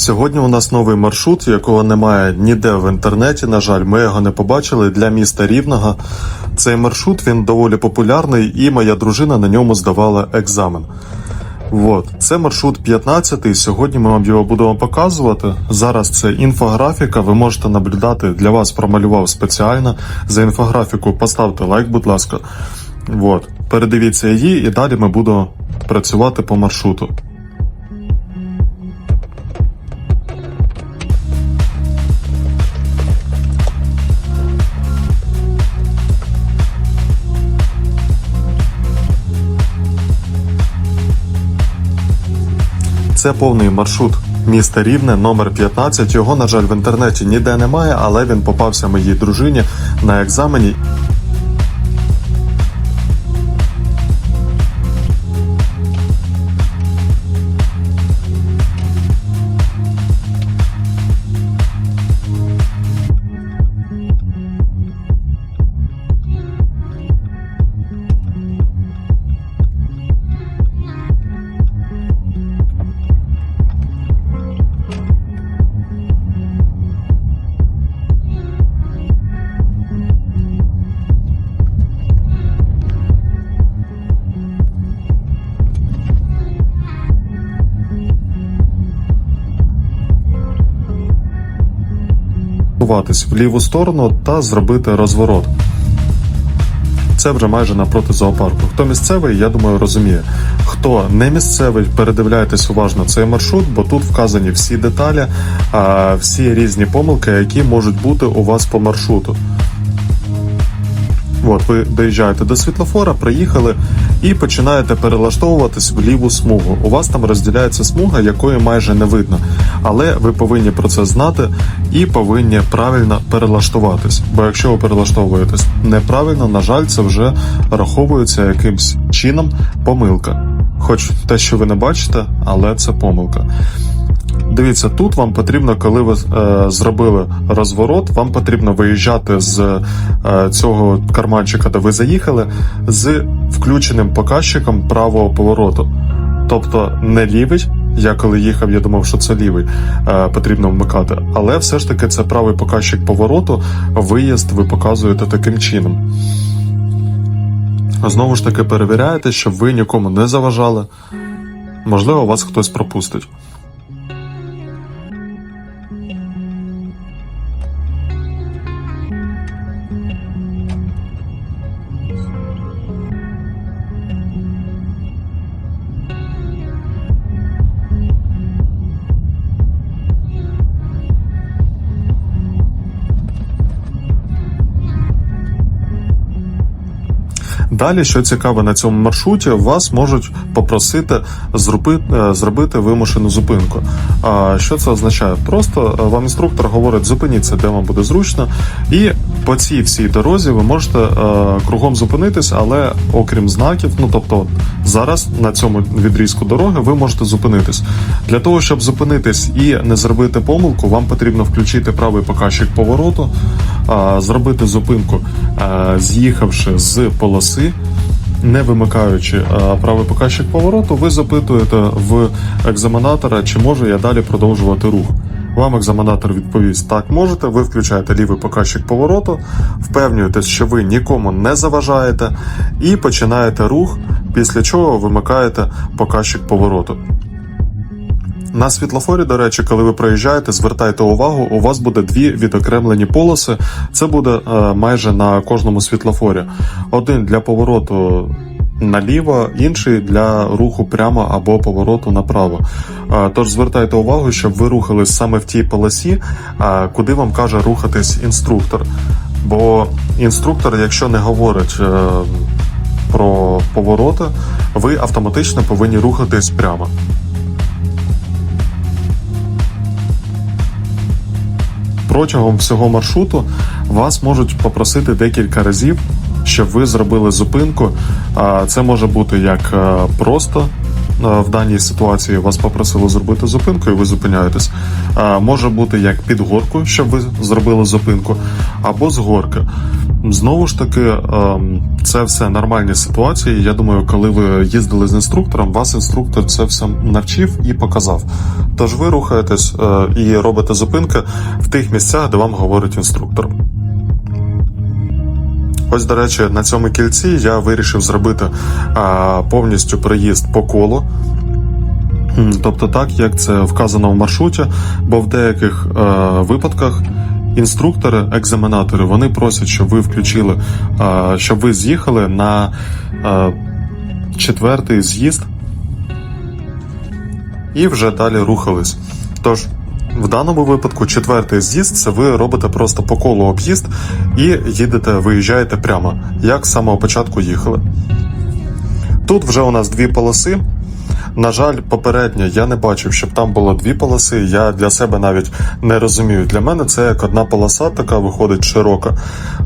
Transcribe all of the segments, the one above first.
Сьогодні у нас новий маршрут, якого немає ніде в інтернеті. На жаль, ми його не побачили для міста Рівного. Цей маршрут він доволі популярний, і моя дружина на ньому здавала екзамен. От, це маршрут 15, і сьогодні ми вам його будемо показувати. Зараз це інфографіка. Ви можете наблюдати. Для вас промалював спеціально. За інфографіку поставте лайк, будь ласка. От, передивіться її, і далі ми будемо працювати по маршруту. Це повний маршрут Місто Рівне, номер 15. Його, на жаль, в інтернеті ніде немає, але він попався моїй дружині на екзамені. Ховатись в ліву сторону та зробити розворот. Це вже майже напроти зоопарку. Хто місцевий, я думаю, розуміє. Хто не місцевий, передивляйтесь уважно цей маршрут, бо тут вказані всі деталі, всі різні помилки, які можуть бути у вас по маршруту. От, ви доїжджаєте до світлофора, приїхали і починаєте перелаштовуватись в ліву смугу. У вас там розділяється смуга, якої майже не видно. Але ви повинні про це знати і повинні правильно перелаштуватись. Бо якщо ви перелаштовуєтесь неправильно, на жаль, це вже раховується якимсь чином помилка. Хоч те, що ви не бачите, але це помилка. Дивіться, тут вам потрібно, коли ви е, зробили розворот, вам потрібно виїжджати з е, цього карманчика, де ви заїхали, з включеним показчиком правого повороту. Тобто не лівий. Я коли їхав, я думав, що це лівий е, потрібно вмикати. Але все ж таки це правий показчик повороту. Виїзд ви показуєте таким чином. Знову ж таки перевіряєте, щоб ви нікому не заважали. Можливо, вас хтось пропустить. Далі, що цікаво на цьому маршруті, вас можуть попросити зробити, зробити вимушену зупинку. А що це означає? Просто е, вам інструктор говорить, зупиніться, де вам буде зручно, і по цій всій дорозі ви можете е, кругом зупинитись, але окрім знаків, ну тобто зараз на цьому відрізку дороги ви можете зупинитись. Для того, щоб зупинитись і не зробити помилку, вам потрібно включити правий показчик повороту, е, зробити зупинку, е, з'їхавши з полоси. Не вимикаючи правий показчик повороту, ви запитуєте в екзаменатора, чи можу я далі продовжувати рух. Вам екзаменатор відповість так можете. Ви включаєте лівий показчик повороту, впевнюєтесь, що ви нікому не заважаєте, і починаєте рух, після чого вимикаєте показчик повороту. На світлофорі, до речі, коли ви проїжджаєте, звертайте увагу, у вас буде дві відокремлені полоси. Це буде е, майже на кожному світлофорі. Один для повороту наліво, інший для руху прямо або повороту направо. Е, Тож звертайте увагу, щоб ви рухались саме в тій полосі, е, куди вам каже рухатись інструктор. Бо інструктор, якщо не говорить е, про повороти, ви автоматично повинні рухатись прямо. Протягом всього маршруту вас можуть попросити декілька разів, щоб ви зробили зупинку. Це може бути як е, просто. е, В даній ситуації вас попросили зробити зупинку, і ви зупиняєтесь. Може бути як під горку, щоб ви зробили зупинку, або з горки. Знову ж таки, ем, це все нормальні ситуації. Я думаю, коли ви їздили з інструктором, вас інструктор це все навчив і показав. Тож ви рухаєтесь е, і робите зупинки в тих місцях, де вам говорить інструктор. Ось, до речі, на цьому кільці я вирішив зробити повністю проїзд по колу. Тобто так, як це вказано в маршруті, бо в деяких е, випадках інструктори, екзаменатори, вони просять, щоб ви включили, щоб ви з'їхали на четвертий з'їзд і вже далі рухались. Тож, в даному випадку, четвертий з'їзд це ви робите просто по колу об'їзд і їдете, виїжджаєте прямо, як з самого початку їхали. Тут вже у нас дві полоси. На жаль, попередньо я не бачив, щоб там було дві полоси. Я для себе навіть не розумію. Для мене це як одна полоса, така виходить широка.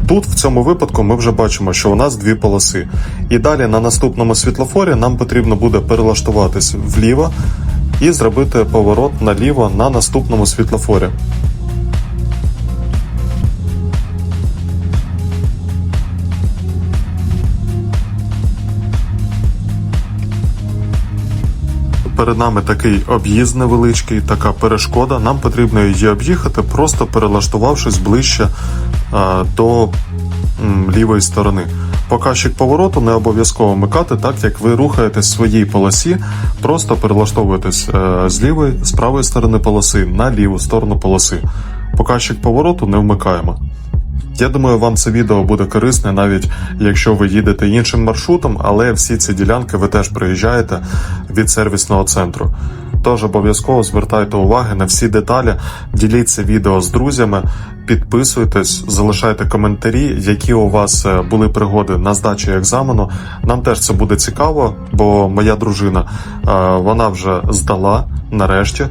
Тут в цьому випадку ми вже бачимо, що у нас дві полоси. І далі на наступному світлофорі нам потрібно буде перелаштуватись вліво і зробити поворот наліво на наступному світлофорі. Перед нами такий об'їзд невеличкий, така перешкода. Нам потрібно її об'їхати, просто перелаштувавшись ближче а, до лівої сторони. Показчик повороту не обов'язково вмикати, так як ви рухаєтесь в своїй полосі, просто перелаштовуєтесь е, з лівої, з правої сторони полоси на ліву сторону полоси. Показчик повороту не вмикаємо. Я думаю, вам це відео буде корисне, навіть якщо ви їдете іншим маршрутом, але всі ці ділянки ви теж приїжджаєте від сервісного центру. Тож обов'язково звертайте уваги на всі деталі, діліться відео з друзями, підписуйтесь, залишайте коментарі, які у вас е, були пригоди на здачі екзамену. Нам теж це буде цікаво, бо моя дружина е, вона вже здала нарешті.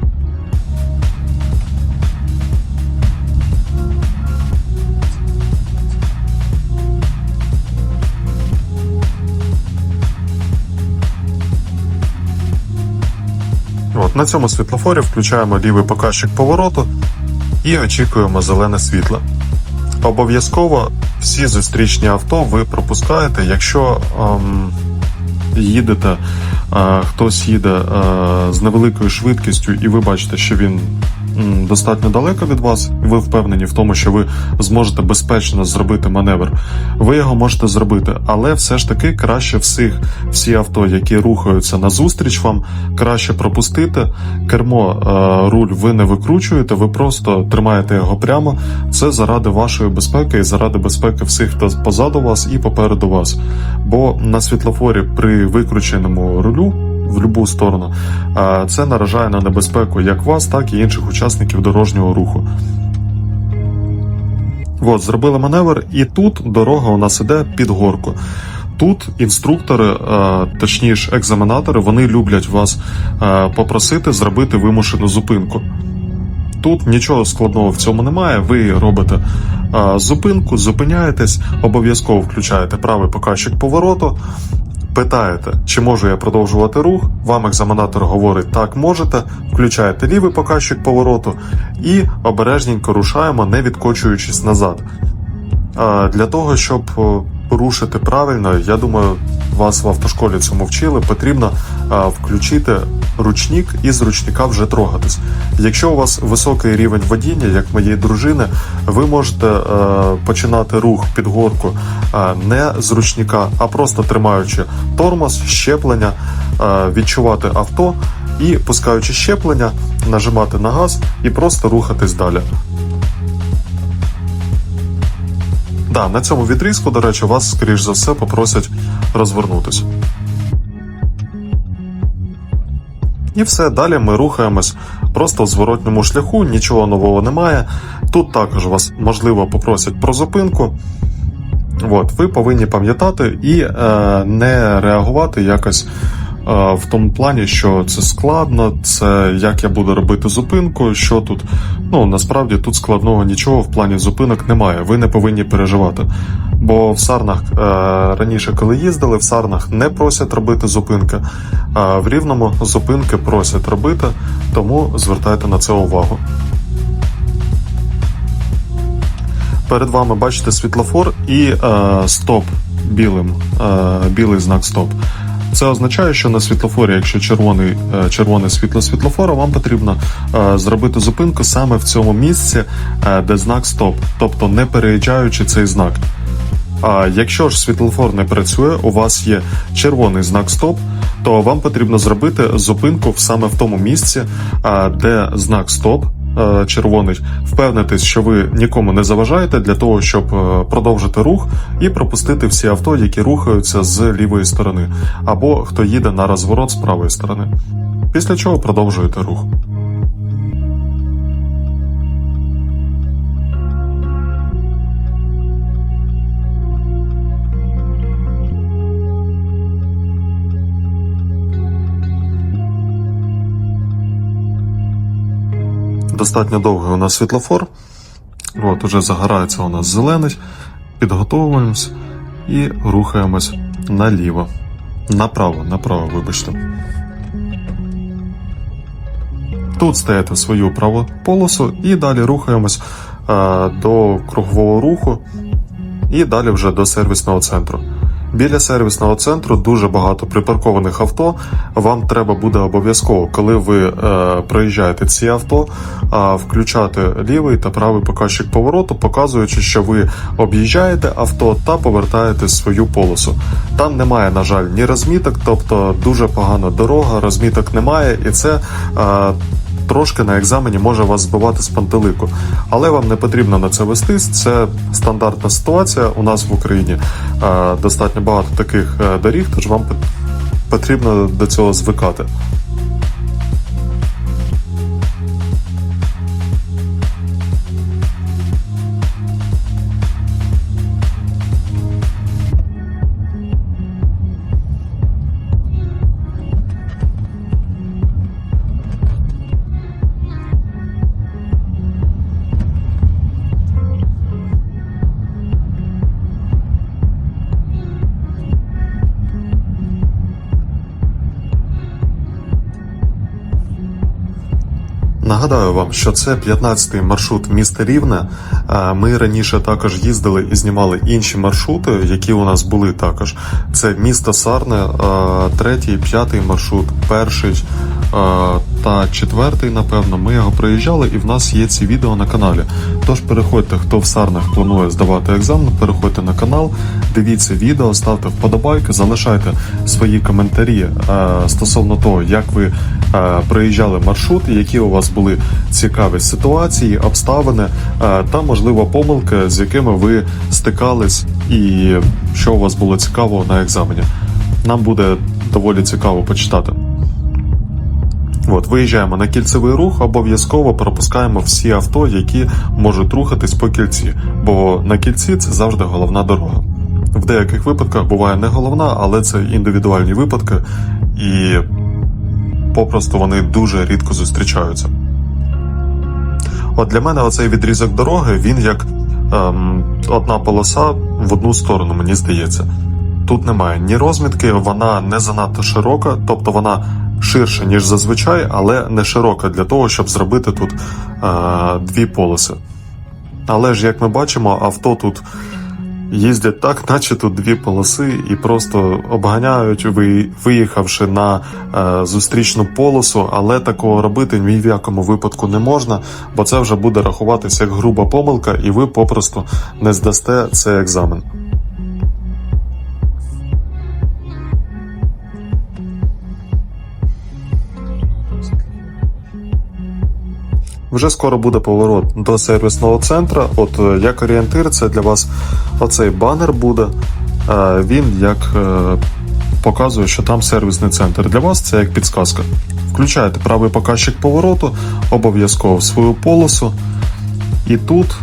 От на цьому світлофорі включаємо лівий показчик повороту і очікуємо зелене світло. Обов'язково всі зустрічні авто ви пропускаєте, якщо ем, їдете, е, хтось їде е, з невеликою швидкістю, і ви бачите, що він достатньо далеко від вас, і ви впевнені в тому, що ви зможете безпечно зробити маневр. Ви його можете зробити, але все ж таки краще всіх всі авто, які рухаються назустріч вам, краще пропустити. Кермо, е, руль ви не викручуєте, ви просто тримаєте його прямо. Це заради вашої безпеки і заради безпеки всіх, хто позаду вас і попереду вас. Бо на світлофорі при викрученому рулю. В будь-яку сторону це наражає на небезпеку як вас, так і інших учасників дорожнього руху. От, зробили маневр, і тут дорога у нас іде під горку. Тут інструктори, точніше екзаменатори, вони люблять вас попросити зробити вимушену зупинку. Тут нічого складного в цьому немає. Ви робите зупинку, зупиняєтесь, обов'язково включаєте правий показчик повороту. Питаєте, чи можу я продовжувати рух? Вам екзаменатор говорить так, можете. Включаєте лівий показчик повороту і обережненько рушаємо, не відкочуючись назад. Для того, щоб рушити порушити правильно, я думаю, вас в автошколі цьому вчили, потрібно включити ручник і з ручника вже трогатись. Якщо у вас високий рівень водіння, як моєї дружини, ви можете е, починати рух під горку е, не з ручника, а просто тримаючи тормоз, щеплення, е, відчувати авто і пускаючи щеплення, нажимати на газ і просто рухатись далі. Да, на цьому відрізку, до речі, вас, скоріш за все, попросять розвернутися. І все, далі ми рухаємось просто в зворотньому шляху, нічого нового немає. Тут також вас можливо попросять про зупинку. От, ви повинні пам'ятати і е, не реагувати якось в тому плані, що це складно, це як я буду робити зупинку, що тут. Ну насправді тут складного нічого в плані зупинок немає. Ви не повинні переживати. Бо в Сарнах е, раніше, коли їздили, в Сарнах не просять робити зупинки, а в Рівному зупинки просять робити, тому звертайте на це увагу. перед вами бачите світлофор і е, стоп білим, е, білий знак стоп. Це означає, що на світлофорі, якщо червоний, е, червоне світло світлофора, вам потрібно е, зробити зупинку саме в цьому місці, е, де знак стоп, тобто не переїжджаючи цей знак. А якщо ж світлофор не працює, у вас є червоний знак стоп, то вам потрібно зробити зупинку саме в тому місці, де знак стоп. Е, Червоний, впевнитись, що ви нікому не заважаєте для того, щоб е, продовжити рух і пропустити всі авто, які рухаються з лівої сторони, або хто їде на розворот з правої сторони. Після чого продовжуєте рух. Достатньо довгий у нас світлофор. От, уже загорається у нас зелений. Підготовуємось і рухаємось наліво. Направо, направо, вибачте. Тут стаєте свою праву полосу і далі рухаємось е, до кругового руху і далі вже до сервісного центру. Біля сервісного центру дуже багато припаркованих авто. Вам треба буде обов'язково, коли ви е, проїжджаєте ці авто, е, включати лівий та правий показчик повороту, показуючи, що ви об'їжджаєте авто та повертаєте свою полосу. Там немає, на жаль, ні розміток, тобто дуже погана дорога, розміток немає, і це. Е, Трошки на екзамені може вас збивати з пантелику, але вам не потрібно на це вестись. Це стандартна ситуація. У нас в Україні е, достатньо багато таких е, доріг, тож вам потрібно до цього звикати. Нагадаю вам, що це 15-й маршрут міста Рівне. Ми раніше також їздили і знімали інші маршрути, які у нас були також. Це місто Сарне, третій, п'ятий маршрут, перший та четвертий, напевно. Ми його проїжджали, і в нас є ці відео на каналі. Тож переходьте, хто в Сарнах планує здавати екзамен, переходьте на канал, дивіться відео, ставте вподобайки, залишайте свої коментарі стосовно того, як ви проїжджали маршрут, які у вас були цікаві ситуації, обставини е, та, можливо, помилки, з якими ви стикались, і що у вас було цікаво на екзамені. Нам буде доволі цікаво почитати. От, виїжджаємо на кільцевий рух, обов'язково пропускаємо всі авто, які можуть рухатись по кільці, бо на кільці це завжди головна дорога. В деяких випадках буває не головна, але це індивідуальні випадки, і попросту вони дуже рідко зустрічаються. От для мене оцей відрізок дороги він як ем, одна полоса в одну сторону, мені здається. Тут немає ні розмітки, вона не занадто широка, тобто вона ширша, ніж зазвичай, але не широка для того, щоб зробити тут е, дві полоси. Але ж, як ми бачимо, авто тут їздять так, наче тут дві полоси, і просто обганяють, ви- виїхавши на е, зустрічну полосу, але такого робити ні в якому випадку не можна, бо це вже буде рахуватися як груба помилка, і ви попросту не здасте цей екзамен. Вже скоро буде поворот до сервісного центру. От е, як орієнтир, це для вас оцей банер буде. Е, Він як е, показує, що там сервісний центр. Для вас це як підсказка. Включаєте правий показчик повороту, обов'язково в свою полосу. І тут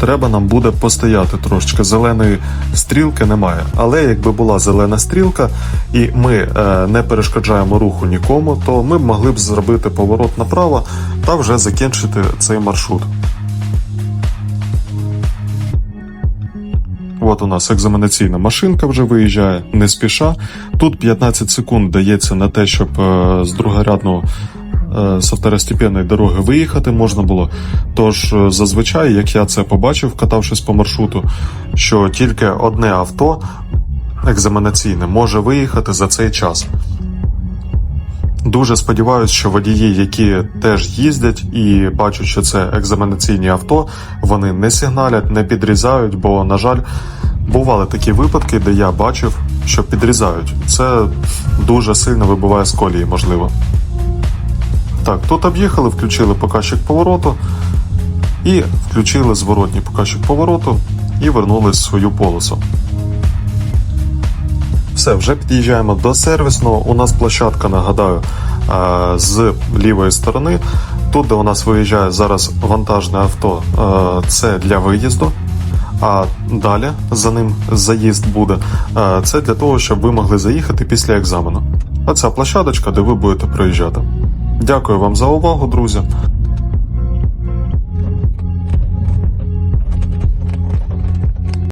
треба нам буде постояти трошечки. Зеленої стрілки немає. Але якби була зелена стрілка, і ми е, не перешкоджаємо руху нікому, то ми б могли б зробити поворот направо та вже закінчити цей маршрут. От у нас екзаменаційна машинка вже виїжджає, не спіша. Тут 15 секунд дається на те, щоб е, з другорядного з второстепенної дороги виїхати можна було. Тож е, зазвичай, як я це побачив, катавшись по маршруту, що тільки одне авто екзаменаційне може виїхати за цей час. Дуже сподіваюся, що водії, які теж їздять і бачать, що це екзаменаційні авто, вони не сигналять, не підрізають, бо, на жаль, бували такі випадки, де я бачив, що підрізають. Це дуже сильно вибиває з колії, можливо. Так, тут об'їхали, включили показчик повороту і включили зворотній показчик повороту і вернулись в свою полосу. Все, вже під'їжджаємо до сервісного. У нас площадка, нагадаю, е, з лівої сторони. Тут, де у нас виїжджає зараз вантажне авто, е, це для виїзду. А далі за ним заїзд буде. Е, Це для того, щоб ви могли заїхати після екзамену. А ця площадочка, де ви будете проїжджати. Дякую вам за увагу, друзі.